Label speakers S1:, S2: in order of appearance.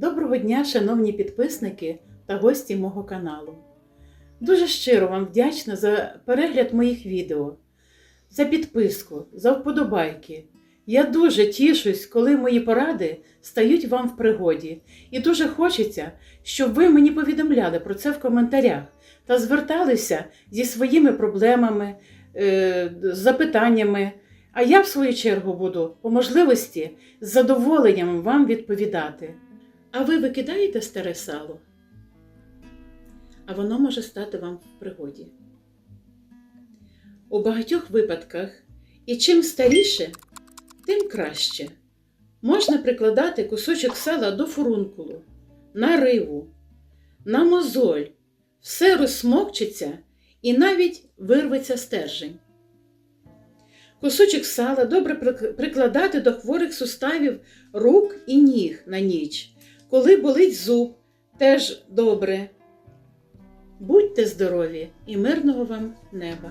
S1: Доброго дня, шановні підписники та гості мого каналу. Дуже щиро вам вдячна за перегляд моїх відео, за підписку, за вподобайки. Я дуже тішусь, коли мої поради стають вам в пригоді, і дуже хочеться, щоб ви мені повідомляли про це в коментарях та зверталися зі своїми проблемами, е, запитаннями. А я, в свою чергу, буду по можливості з задоволенням вам відповідати. А ви викидаєте старе сало? А воно може стати вам в пригоді. У багатьох випадках, і чим старіше, тим краще. Можна прикладати кусочок сала до фурункулу, на риву, на мозоль, все розсмокчиться і навіть вирветься стержень. Кусочок сала добре прикладати до хворих суставів рук і ніг на ніч. Коли болить зуб, теж добре. Будьте здорові і мирного вам неба!